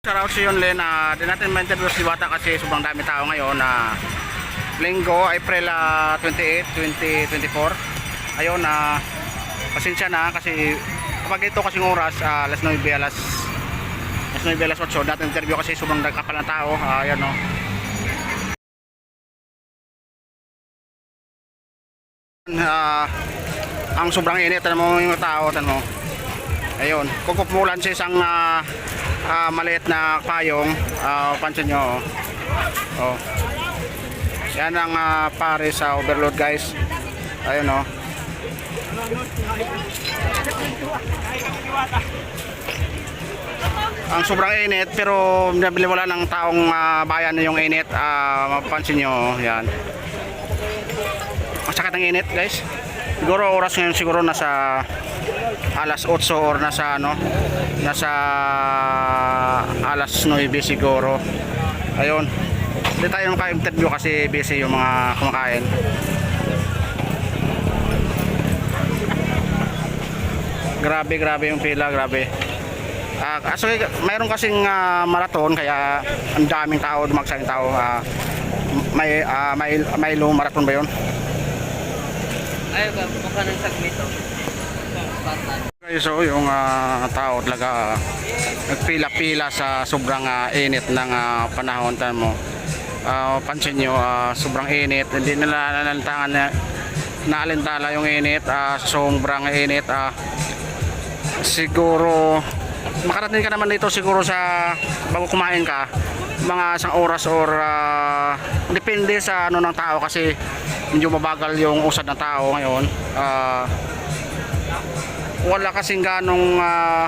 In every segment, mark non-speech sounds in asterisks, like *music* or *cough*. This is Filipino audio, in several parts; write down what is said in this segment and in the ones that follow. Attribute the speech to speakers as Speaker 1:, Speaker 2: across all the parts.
Speaker 1: Sa Raos yun, Len, uh, di natin ma-interview si Bata kasi sobrang dami tao ngayon na linggo, April ah, 28, 2024. Ayun, na pasensya na kasi kapag ito kasing oras, ah, alas 9, alas alas 9, alas 8, natin interview kasi sobrang nagkapal ng tao. Ah, ayan, no. Ah, ang sobrang init, ano mo yung tao, ano mo. Ayun, kung pumulan sa isang ah, ah, maliit na payong, ah, pansin nyo, oh. oh. Yan ang ah, pare sa overload guys. Ayun oh. Ang sobrang init pero wala ng taong ah, bayan yung init. Ah, mapapansin nyo, yan. Ang ng init guys. Siguro oras ngayon siguro nasa alas 8 or nasa ano nasa alas 9 siguro. Ayun. Hindi tayo ka-interview kasi busy yung mga kumakain. Grabe grabe yung pila grabe. Ah, kaso mayroon kasing ah, marathon kaya ang daming tao dumagsang tao. Ah, may ah, may may marathon ba yun?
Speaker 2: Ayaw ka, mukha ng sagmito. Batan.
Speaker 1: So yung ah, tao talaga nagpila-pila sa sobrang ah, init ng ah, panahon tan mo. Ah, pansin nyo, ah, sobrang init, hindi nila nalantangan na naalintala yung init, ah, sobrang init. ah. siguro makarating ka naman dito siguro sa bago kumain ka mga isang oras or ah, depende sa ano ng tao kasi medyo mabagal yung usad ng tao ngayon. Ah, wala kasing ganong uh,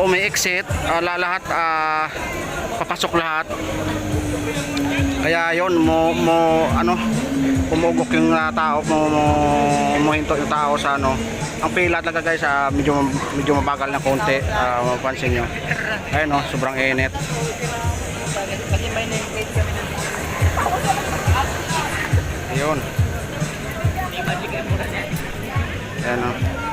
Speaker 1: umi-exit. Uh, lahat ah, papasok lahat. Kaya yon mo mo ano umugok yung ah, tao mo, mo umuhinto yung tao sa ano. Ang pila talaga guys ah, medyo medyo mabagal na konti ah, mapansin nyo. Ayun oh sobrang init. Ayun. Ayun oh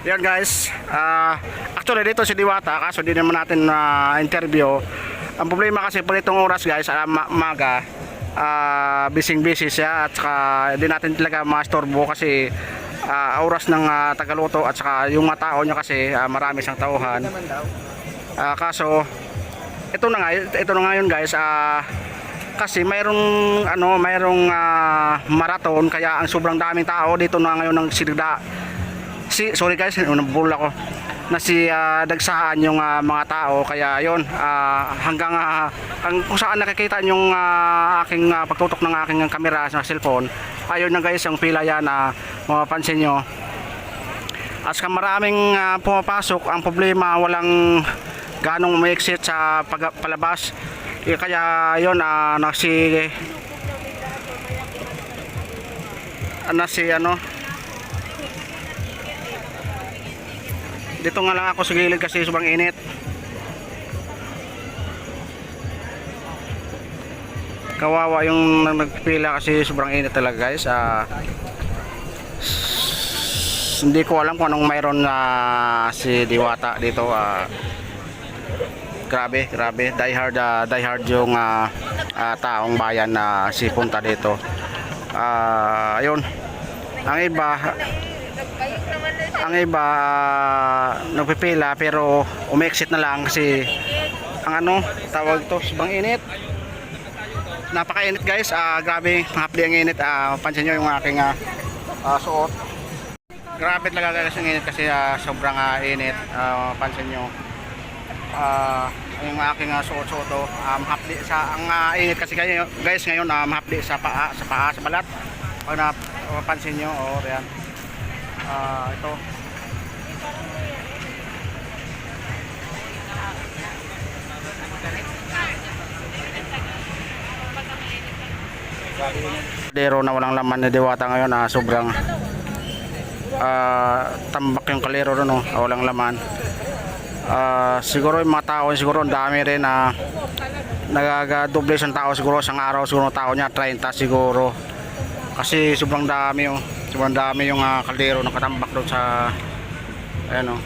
Speaker 1: Yan guys, ah actually dito si Diwata kaso di naman natin na interview. Ang problema kasi pag itong oras guys, ah, ma- maga, ah bising busy siya at saka di natin talaga mastorbo kasi ah, oras ng ah, tagaluto at saka yung mga tao niya kasi ah, marami siyang tauhan. Ah, kaso ito na nga ito na ngayon guys ah kasi mayroong ano mayroong ah, marathon kaya ang sobrang daming tao dito na ngayon ng silda si sorry guys nabul ako. Na si ah, dagsaan yung ah, mga tao. Kaya yon ah, hanggang ah, hang, kung saan nakikita yung ah, aking ah, pagtutok ng aking kamera sa cellphone ayun na guys yung pila yan na mapapansin nyo. At saka maraming ah, pumapasok. Ang problema walang ganong may exit sa pag- palabas. Eh, kaya yon ah, nasi na si ano dito nga lang ako sa gilid kasi sobrang init. Kawawa yung nag- nagpila kasi sobrang init talaga guys. S- hindi ko alam kung anong mayroon na si Diwata dito. Ah grabe grabe. Die hard ah, die hard yung ah, ah, taong bayan na si punta dito. Ah ayun. Ang iba ang iba nagpipila pero umexit na lang kasi ang ano tawag to sobrang init. Napakainit guys. Ah grabe hapdi ang init. Ah pansin nyo yung aking ah, ah, suot. Grabe talaga guys yung init kasi ah, sobrang ah, init. Ah, pansin nyo. Ah yung aking uh, suot-suot oh, um, hapdi sa ang ah, init kasi guys ngayon um, hapdi sa paa sa paa sa balat. Pag na mapansin nyo oh yan ah ito Dero na walang laman ni Diwata ngayon ah, sobrang ah, tambak yung kalero ron oh, ah, walang laman Ah, siguro yung mga tao siguro ang dami rin na nagadoble ng tao siguro isang araw siguro ang tao niya 30 siguro kasi sobrang dami oh. sobrang dami yung ah, kaldero nakatambak doon sa ayan oh.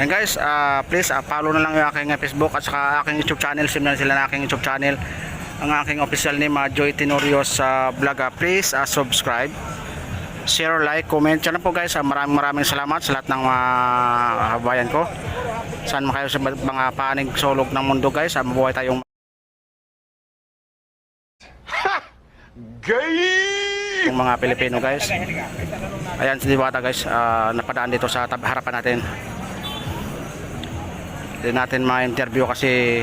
Speaker 1: And guys, ah, please ah, follow na lang yung aking ah, Facebook at saka aking YouTube channel. Sim na sila na aking YouTube channel. Ang aking official name, uh, Joy Tenorio sa vlog. ah. please ah, subscribe, share, like, comment. Yan po guys. ah, maraming maraming salamat sa lahat ng mga kabayan ko. Saan man kayo sa mga panig sulog ng mundo guys. Ah, mabuhay tayong *laughs* yung mga Pilipino guys. Ayan si Diwata guys, ah, napadaan dito sa harapan natin. Hindi natin ma-interview kasi